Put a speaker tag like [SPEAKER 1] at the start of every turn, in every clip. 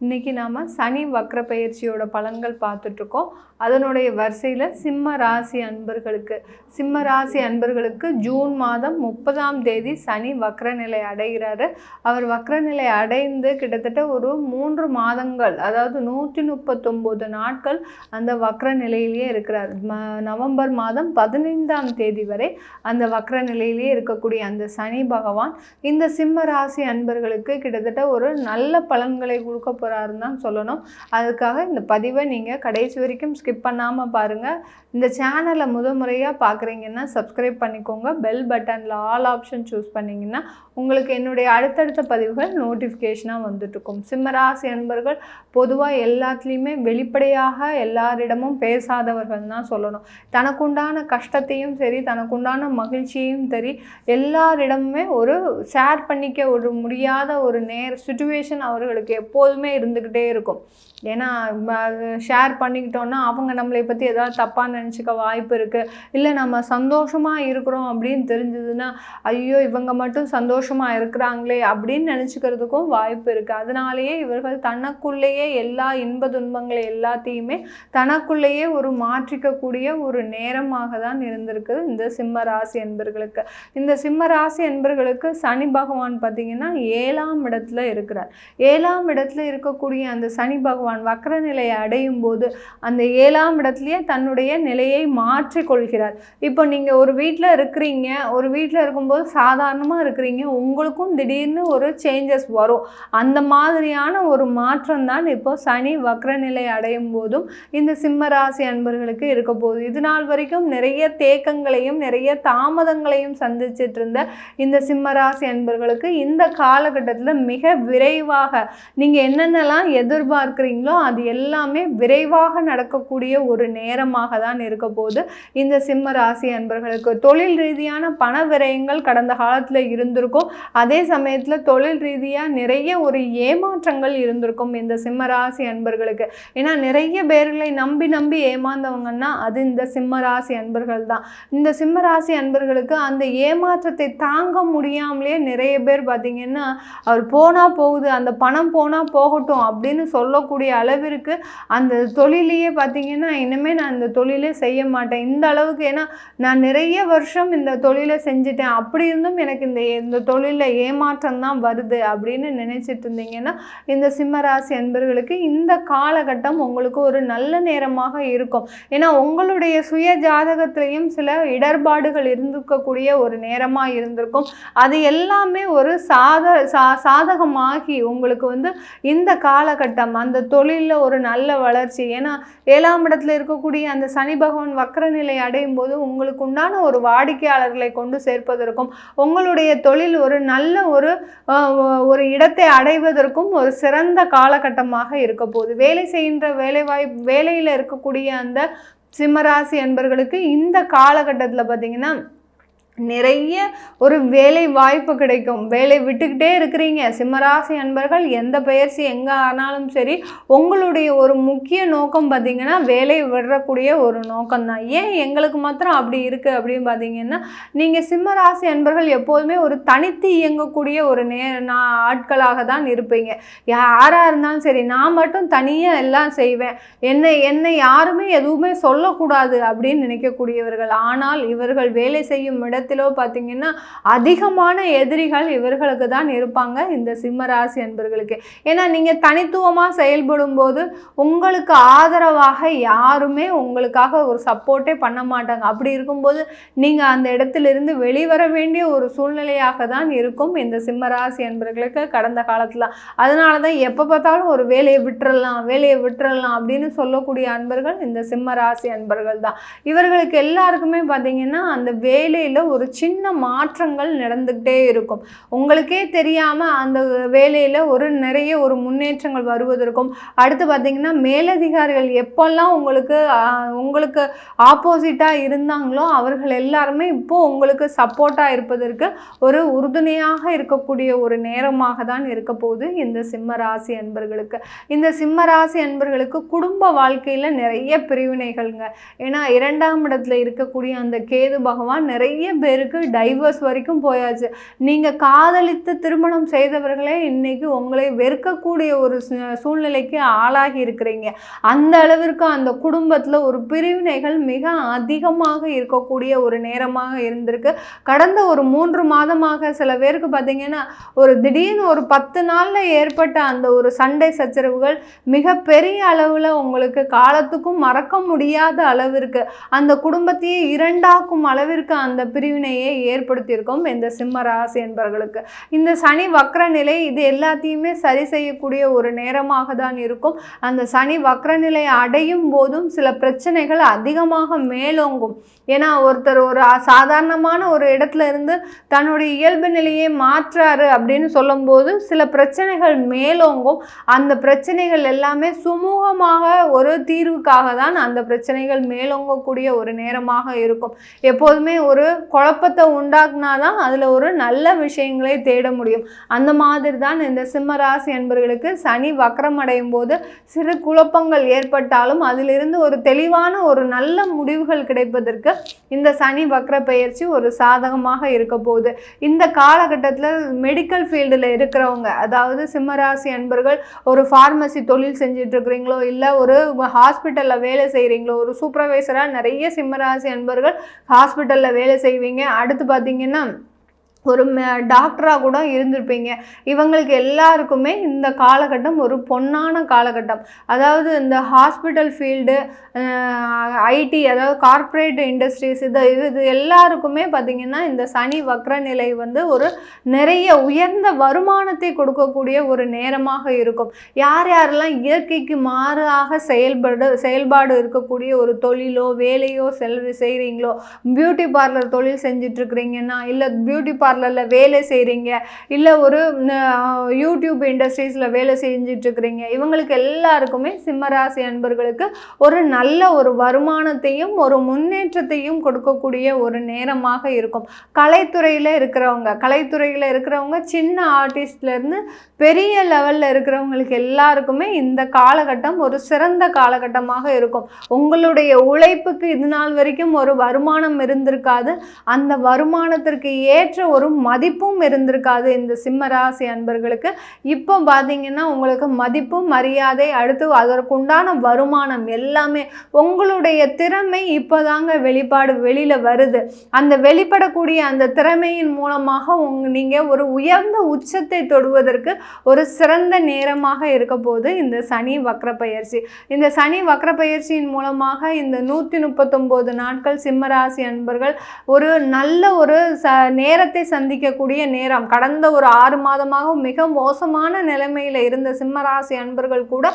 [SPEAKER 1] இன்னைக்கு நாம் சனி வக்ர பயிற்சியோட பலன்கள் பார்த்துட்ருக்கோம். அதனுடைய வரிசையில் சிம்ம ராசி அன்பர்களுக்கு சிம்ம ராசி அன்பர்களுக்கு ஜூன் மாதம் முப்பதாம் தேதி சனி வக்ரநிலை அடைகிறாரு. அவர் வக்ரநிலை அடைந்து கிட்டத்தட்ட ஒரு மூன்று மாதங்கள் அதாவது நூற்றி முப்பத்தொம்போது நாட்கள் அந்த வக்ர நிலையிலேயே இருக்கிறார். நவம்பர் மாதம் பதினைந்தாம் தேதி வரை அந்த வக்ர நிலையிலேயே இருக்கக்கூடிய அந்த சனி பகவான் இந்த சிம்ம ராசி அன்பர்களுக்கு கிட்டத்தட்ட ஒரு நல்ல பலன்களை கொடுக்க போகிறாருன்னு தான் சொல்லணும். அதுக்காக இந்த பதிவை நீங்கள் கடைசி வரைக்கும் ஸ்கிப் பண்ணாமல் பாருங்கள் இந்த சேனலை முத முறையாக பார்க்குறீங்கன்னா சப்ஸ்கிரைப் பண்ணிக்கோங்க. பெல் பட்டனில் ஆல் ஆப்ஷன் சூஸ் பண்ணிங்கன்னா உங்களுக்கு என்னுடைய அடுத்தடுத்த பதிவுகள் நோட்டிஃபிகேஷனாக வந்துட்டுருக்கும். சிம்மராசி அன்பர்கள் பொதுவாக எல்லாத்துலேயுமே வெளிப்படையாக எல்லாரிடமும் பேசாதவர்கள் தான் சொல்லணும். தனக்குண்டான கஷ்டத்தையும் சரி தனக்குண்டான மகிழ்ச்சியையும் சரி எல்லாரிடமுமே ஒரு ஷேர் பண்ணிக்க ஒரு முடியாத ஒரு நேர் சுச்சுவேஷன் அவர்களுக்கு எப்போதுமே இருந்துக்கிட்டே இருக்கும். ஏன்னா ஷேர் பண்ணிக்கிட்டோன்னா அவங்க நம்மளை பற்றி ஏதாவது தப்பாக நினச்சிக்க வாய்ப்பு இருக்குது இல்லை நம்ம சந்தோஷமாக இருக்கிறோம் அப்படின்னு தெரிஞ்சதுன்னா ஐயோ இவங்க மட்டும் சந்தோஷமாக இருக்கிறாங்களே அப்படின்னு நினச்சிக்கிறதுக்கும் வாய்ப்பு இருக்குது அதனாலேயே இவர்கள் தனக்குள்ளேயே எல்லா இன்ப துன்பங்களை எல்லாத்தையுமே தனக்குள்ளேயே ஒரு மாற்றிக்கக்கூடிய ஒரு நேரமாக தான் இருந்திருக்குது இந்த சிம்ம ராசி என்பர்களுக்கு. இந்த சிம்ம ராசி என்பர்களுக்கு சனி பகவான் பார்த்திங்கன்னா ஏழாம் இடத்துல இருக்கிறார். ஏழாம் இடத்துல இருக்கக்கூடிய அந்த சனி பகவான் வக்ர நிலையை அடையும் போது அந்த ஏழாம் இடத்துலையே தன்னுடைய நிலையை மாற்றிக்கொள்கிறார் இப்போ நீங்கள் ஒரு வீட்டில் இருக்கிறீங்க ஒரு வீட்டில் இருக்கும்போது சாதாரணமாக இருக்கிறீங்க உங்களுக்கும் திடீர்னு ஒரு சேஞ்சஸ் வரும். அந்த மாதிரியான ஒரு மாற்றம் தான் இப்போ சனி வக்ர நிலை அடையும் போதும் இந்த சிம்ம ராசி அன்பர்களுக்கு இருக்க போகுது. இது நாள் வரைக்கும் நிறைய தேக்கங்களையும் நிறைய தாமதங்களையும் சந்திச்சிட்டு இருந்த இந்த சிம்ம ராசி அன்பர்களுக்கு இந்த காலகட்டத்தில் மிக விரைவாக நீங்கள் என்னென்ன என்னெல்லாம் எதிர்பார்க்குறீங்களோ அது எல்லாமே விரைவாக நடக்கக்கூடிய ஒரு நேரமாக தான் இருக்க போகுது. இந்த சிம்ம ராசி அன்பர்களுக்கு தொழில் ரீதியான பண விரயங்கள் கடந்த காலத்தில் இருந்திருக்கும். அதே சமயத்தில் தொழில் ரீதியாக நிறைய ஒரு ஏமாற்றங்கள் இருந்திருக்கும் இந்த சிம்ம ராசி அன்பர்களுக்கு. ஏன்னா நிறைய பேர்களை நம்பி நம்பி ஏமாந்தவங்கன்னா அது இந்த சிம்ம ராசி அன்பர்கள் தான். இந்த சிம்ம ராசி அன்பர்களுக்கு அந்த ஏமாற்றத்தை தாங்க முடியாமலே நிறைய பேர் பார்த்திங்கன்னா அவர் போனால் போகுது அந்த பணம் போனால் போகட்டும் அப்படின்னு சொல்லக்கூடிய அளவிற்கு அந்த தொழிலையே பார்த்தீங்கன்னா இனிமேல் நான் இந்த தொழிலே செய்ய மாட்டேன். இந்த அளவுக்கு ஏன்னா நான் நிறைய வருஷம் இந்த தொழிலை செஞ்சுட்டேன். அப்படி இருந்தும் எனக்கு இந்த இந்த தொழிலில் ஏமாற்றம் தான் வருது அப்படின்னு நினச்சிட்டு இருந்தீங்கன்னா இந்த சிம்மராசி என்பர்களுக்கு இந்த காலகட்டம் உங்களுக்கு ஒரு நல்ல நேரமாக இருக்கும். ஏன்னா உங்களுடைய சுய ஜாதகத்திலையும் சில இடர்பாடுகள் இருந்திருக்கக்கூடிய ஒரு நேரமாக இருந்திருக்கும். அது எல்லாமே ஒரு சாத சா சாதகமாகி உங்களுக்கு வந்து இந்த காலகட்டம் அந்த தொழிலில் ஒரு நல்ல வளர்ச்சி. ஏன்னா ஏழாம் இடத்துல இருக்கக்கூடிய அந்த சனி பகவான் வக்கர நிலை அடையும் போது உங்களுக்கு உண்டான ஒரு வாடிக்கையாளர்களை கொண்டு சேர்ப்பதற்கும் உங்களுடைய தொழில் ஒரு நல்ல ஒரு ஒரு இடத்தை அடைவதற்கும் ஒரு சிறந்த காலகட்டமாக இருக்க போகுது. வேலை செய்கின்ற வேலைவாய் வேலையில் இருக்கக்கூடிய அந்த சிம்மராசி என்பர்களுக்கு இந்த காலகட்டத்தில் பார்த்திங்கன்னா நிறைய ஒரு வேலை வாய்ப்பு கிடைக்கும். வேலை விட்டுக்கிட்டே இருக்கிறீங்க. சிம்மராசி அன்பர்கள் எந்த பயிற்சி எங்கே ஆனாலும் சரி உங்களுடைய ஒரு முக்கிய நோக்கம் பார்த்திங்கன்னா வேலை விடக்கூடிய ஒரு நோக்கம்தான் ஏன் எங்களுக்கு மாத்திரம் அப்படி இருக்குது அப்படின்னு பார்த்தீங்கன்னா நீங்கள் சிம்மராசி அன்பர்கள் எப்போதுமே ஒரு தனித்து இயங்கக்கூடிய ஒரு நே நான் ஆட்களாக தான் இருப்பீங்க. யாராக இருந்தாலும் சரி நான் மட்டும் தனியாக எல்லாம் செய்வேன். என்னை என்னை யாருமே எதுவுமே சொல்லக்கூடாது அப்படின்னு நினைக்கக்கூடியவர்கள். ஆனால் இவர்கள் வேலை செய்யும் இடத்தில் இடத்திலோ பார்த்தீங்கன்னா அதிகமான எதிரிகள் இவர்களுக்கு தான் இருப்பாங்க இந்த சிம்மராசி அன்பர்களுக்கு. ஏன்னா நீங்கள் தனித்துவமாக செயல்படும் போது உங்களுக்கு ஆதரவாக யாருமே உங்களுக்காக ஒரு சப்போர்ட்டே பண்ண மாட்டாங்க. அப்படி இருக்கும்போது நீங்கள் அந்த இடத்திலிருந்து வெளிவர வேண்டிய ஒரு சூழ்நிலையாக தான் இருக்கும் இந்த சிம்மராசி அன்பர்களுக்கு கடந்த காலத்தில். அதனால தான் எப்போ பார்த்தாலும் ஒரு வேலையை விட்டுறலாம் வேலையை விட்டுறலாம் அப்படின்னு சொல்லக்கூடிய அன்பர்கள் இந்த சிம்மராசி அன்பர்கள் தான். இவர்களுக்கு எல்லாருக்குமே பார்த்தீங்கன்னா அந்த வேலையில் ஒரு ஒரு சின்ன மாற்றங்கள் நடந்துக்கிட்டே இருக்கும். உங்களுக்கே தெரியாமல் அந்த வேலையில் ஒரு நிறைய ஒரு முன்னேற்றங்கள் வருவதற்கும் அடுத்து பார்த்திங்கன்னா மேலதிகாரிகள் எப்போல்லாம் உங்களுக்கு உங்களுக்கு ஆப்போசிட்டாக இருந்தாங்களோ அவர்கள் எல்லாருமே இப்போது உங்களுக்கு சப்போர்ட்டாக இருப்பதற்கு ஒரு உறுதுணையாக இருக்கக்கூடிய ஒரு நேரமாக தான் இருக்க போகுது இந்த சிம்ம ராசி அன்பர்களுக்கு. இந்த சிம்ம ராசி அன்பர்களுக்கு குடும்ப வாழ்க்கையில் நிறைய பிரிவினைகள்ங்க. ஏன்னா இரண்டாம் இடத்துல இருக்கக்கூடிய அந்த கேது பகவான் நிறைய பேருக்கு டைவர்ஸ் வரைக்கும் போயாச்சு. நீங்கள் காதலித்து திருமணம் செய்தவர்களே இன்னைக்கு உங்களை வெறுக்கக்கூடிய ஒரு சூழ்நிலைக்கு ஆளாகி இருக்கிறீங்க. அந்த அளவிற்கு அந்த குடும்பத்தில் ஒரு பிரிவினைகள் மிக அதிகமாக இருக்கக்கூடிய ஒரு நேரமாக இருந்திருக்கு. கடந்த ஒரு மூன்று மாதமாக சில பேருக்கு பார்த்தீங்கன்னா ஒரு திடீர்னு ஒரு பத்து நாளில் ஏற்பட்ட அந்த ஒரு சண்டை சச்சரவுகள் மிக பெரிய அளவில் உங்களுக்கு காலத்துக்கும் மறக்க முடியாத அளவிற்கு அந்த குடும்பத்தையே இரண்டாக்கும் அளவிற்கு அந்த பிரிவினையை ஏற்படுத்தியிருக்கும் இந்த சிம்ம ராசி என்பவர்களுக்கு இந்த சனி வக்ர நிலை இது எல்லாத்தையுமே சரி செய்யக்கூடிய ஒரு நேரமாக தான் இருக்கும். அந்த சனி வக்ர நிலை அடையும் போதும் சில பிரச்சனைகள் அதிகமாக மேலோங்கும். ஏன்னா ஒருத்தர் ஒரு சாதாரணமான ஒரு இடத்துல இருந்து தன்னுடைய இயல்பு நிலையை மாற்றாரு அப்படின்னு சொல்லும்போது சில பிரச்சனைகள் மேலோங்கும். அந்த பிரச்சனைகள் எல்லாமே சுமூகமாக ஒரு தீர்வுக்காக தான் அந்த பிரச்சனைகள் மேலோங்கக்கூடிய ஒரு நேரமாக இருக்கும். எப்போதுமே ஒரு குழப்பத்தை உண்டாக்குனா தான் அதில் ஒரு நல்ல விஷயங்களை தேட முடியும். அந்த மாதிரி தான் இந்த சிம்மராசி என்பவர்களுக்கு சனி வக்கரமடையும் போது சிறு குழப்பங்கள் ஏற்பட்டாலும் அதிலிருந்து ஒரு தெளிவான ஒரு நல்ல முடிவுகள் கிடைப்பதற்கு இந்த சனி வக்கர பயிற்சி ஒரு சாதகமாக இருக்க போகுது. இந்த காலகட்டத்தில் மெடிக்கல் ஃபீல்டில் இருக்கிறவங்க அதாவது சிம்மராசி அன்பர்கள் ஒரு ஃபார்மசி தொழில் செஞ்சிட்ருக்குறீங்களோ இல்லை ஒரு ஹாஸ்பிட்டலில் வேலை செய்கிறீங்களோ ஒரு சூப்பர்வைசராக நிறைய சிம்மராசி அன்பர்கள் ஹாஸ்பிட்டலில் வேலை செய்வீங்க. அடுத்து பார்த்தீங்கன்னா ஒரு டாக்டராக கூட இருந்திருப்பீங்க. இவங்களுக்கு எல்லாருக்குமே இந்த காலகட்டம் ஒரு பொன்னான காலகட்டம். அதாவது இந்த ஹாஸ்பிட்டல் ஃபீல்டு ஐடி அதாவது கார்ப்பரேட் இண்டஸ்ட்ரீஸ் இது இது எல்லாருக்குமே பார்த்திங்கன்னா இந்த சனி வக்ர நிலை வந்து ஒரு நிறைய உயர்ந்த வருமானத்தை கொடுக்கக்கூடிய ஒரு நேரமாக இருக்கும். யார் யாரெல்லாம் இயற்கைக்கு மாறாக செயல்படு செயல்பாடு இருக்கக்கூடிய ஒரு தொழிலோ வேலையோ செல் செய்கிறீங்களோ பியூட்டி பார்லர் தொழில் செஞ்சிட்ருக்கிறீங்கன்னா இல்லை பியூட்டி பார்லர் பார்லரில் வேலை செய்கிறீங்க இல்லை ஒரு யூடியூப் இண்டஸ்ட்ரீஸில் வேலை செஞ்சிட்ருக்கிறீங்க. இவங்களுக்கு எல்லாருக்குமே சிம்மராசி அன்பர்களுக்கு ஒரு நல்ல ஒரு வருமானத்தையும் ஒரு முன்னேற்றத்தையும் கொடுக்கக்கூடிய ஒரு நேரமாக இருக்கும். கலைத்துறையில் இருக்கிறவங்க கலைத்துறையில் இருக்கிறவங்க சின்ன ஆர்டிஸ்ட்லேருந்து பெரிய லெவலில் இருக்கிறவங்களுக்கு எல்லாருக்குமே இந்த காலகட்டம் ஒரு சிறந்த காலகட்டமாக இருக்கும். உங்களுடைய உழைப்புக்கு இது நாள் வரைக்கும் ஒரு வருமானம் இருந்திருக்காது. அந்த வருமானத்திற்கு ஏற்ற ஒரு மதிப்பும் இருந்திருக்காது இந்த சிம்மராசி அன்பர்களுக்கு. இப்போ பார்த்தீங்கன்னா உங்களுக்கு மதிப்பும் மரியாதை அடுத்து அதற்குண்டான வருமானம் எல்லாமே உங்களுடைய திறமை இப்போதாங்க வெளிப்பாடு வெளியில் வருது. அந்த வெளிப்படக்கூடிய அந்த திறமையின் மூலமாக உங் நீங்கள் ஒரு உயர்ந்த உச்சத்தை தொடுவதற்கு ஒரு சிறந்த நேரமாக இருக்க போது இந்த சனி வக்ர பயிற்சி. இந்த சனி வக்ர பயிற்சியின் மூலமாக இந்த நூற்றி முப்பத்தொம்போது நாட்கள் சிம்மராசி அன்பர்கள் ஒரு நல்ல ஒரு ச நேரத்தை சந்திக்கக்கூடிய நேரம். கடந்த ஒரு ஆறு மாதமாக மிக மோசமான நிலைமையில் இருந்த சிம்மராசி அன்பர்கள் கூட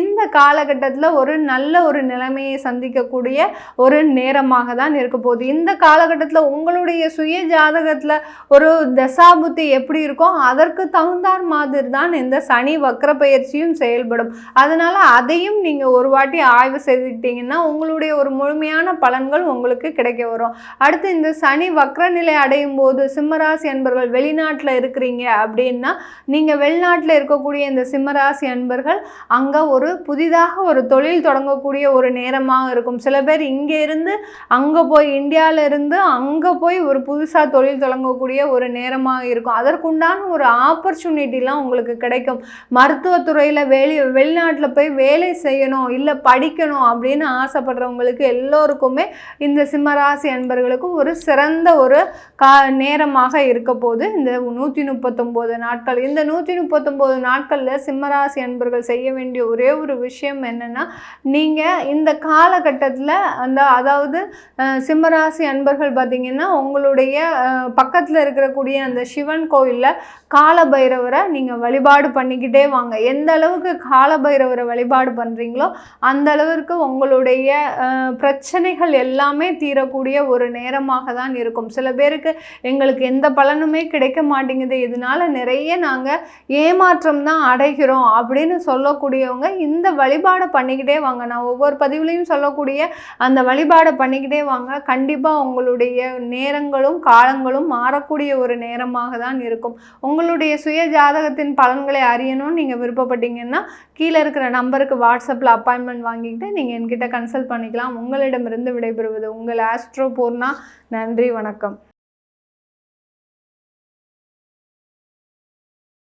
[SPEAKER 1] இந்த காலகட்டத்தில் ஒரு நல்ல ஒரு நிலைமையை சந்திக்கக்கூடிய ஒரு நேரமாக தான் இருக்க போகுது. இந்த காலகட்டத்தில் உங்களுடைய சுய ஜாதகத்தில் ஒரு தசாபுத்தி எப்படி இருக்கோ அதற்கு தகுந்தார் மாதிரி தான் இந்த சனி வக்கர பயிற்சியும் செயல்படும். அதனால் அதையும் நீங்கள் ஒரு வாட்டி ஆய்வு செய்துக்கிட்டீங்கன்னா உங்களுடைய ஒரு முழுமையான பலன்கள் உங்களுக்கு கிடைக்க வரும். அடுத்து இந்த சனி வக்கர நிலை அடையும் போது சிம்ம சிம்மராசி அன்பர்கள் வெளிநாட்டில் இருக்கிறீங்க அப்படின்னா நீங்கள் வெளிநாட்டில் இருக்கக்கூடிய இந்த சிம்மராசி அன்பர்கள் அங்கே ஒரு புதிதாக ஒரு தொழில் தொடங்கக்கூடிய ஒரு நேரமாக இருக்கும். சில பேர் இங்கே இருந்து அங்கே போய் இந்தியாவில் இருந்து அங்கே போய் ஒரு புதுசாக தொழில் தொடங்கக்கூடிய ஒரு நேரமாக இருக்கும். அதற்குண்டான ஒரு ஆப்பர்ச்சுனிட்டிலாம் உங்களுக்கு கிடைக்கும். மருத்துவத்துறையில் வெளி வெளிநாட்டில் போய் வேலை செய்யணும் இல்லை படிக்கணும் அப்படின்னு ஆசைப்படுறவங்களுக்கு எல்லோருக்குமே இந்த சிம்மராசி அன்பர்களுக்கும் ஒரு சிறந்த ஒரு கா நேரமாக இருக்க போது இந்த நூற்றி முப்பத்தொம்போது நாட்கள் இந்த நூற்றி முப்பத்தொம்போது நாட்களில் சிம்மராசி அன்பர்கள் செய்ய வேண்டிய ஒரே ஒரு விஷயம் என்னென்னா நீங்கள் இந்த காலகட்டத்தில் அந்த அதாவது சிம்மராசி அன்பர்கள் பார்த்திங்கன்னா உங்களுடைய பக்கத்தில் இருக்கக்கூடிய அந்த சிவன் கோயிலில் காலபைரவரை நீங்கள் வழிபாடு பண்ணிக்கிட்டே வாங்க. எந்த அளவுக்கு காலபைரவரை வழிபாடு பண்ணுறீங்களோ அந்த அளவிற்கு உங்களுடைய பிரச்சனைகள் எல்லாமே தீரக்கூடிய ஒரு நேரமாக தான் இருக்கும். சில பேருக்கு எங்களுக்கு எந்த எந்த பலனுமே கிடைக்க மாட்டேங்குது. இதனால நிறைய நாங்கள் ஏமாற்றம் தான் அடைகிறோம் அப்படின்னு சொல்லக்கூடியவங்க இந்த வழிபாடை பண்ணிக்கிட்டே வாங்க. நான் ஒவ்வொரு பதிவுலையும் சொல்லக்கூடிய அந்த வழிபாடை பண்ணிக்கிட்டே வாங்க. கண்டிப்பாக உங்களுடைய நேரங்களும் காலங்களும் மாறக்கூடிய ஒரு நேரமாக தான் இருக்கும். உங்களுடைய சுய ஜாதகத்தின் பலன்களை அறியணும்னு நீங்கள் விருப்பப்பட்டீங்கன்னா கீழே இருக்கிற நம்பருக்கு வாட்ஸ்அப்பில் அப்பாயின்மெண்ட் வாங்கிக்கிட்டு நீங்கள் என்கிட்ட கன்சல்ட் பண்ணிக்கலாம். உங்களிடமிருந்து விடைபெறுவது உங்கள் ஆஸ்ட்ரோ பூர்ணா நன்றி வணக்கம்.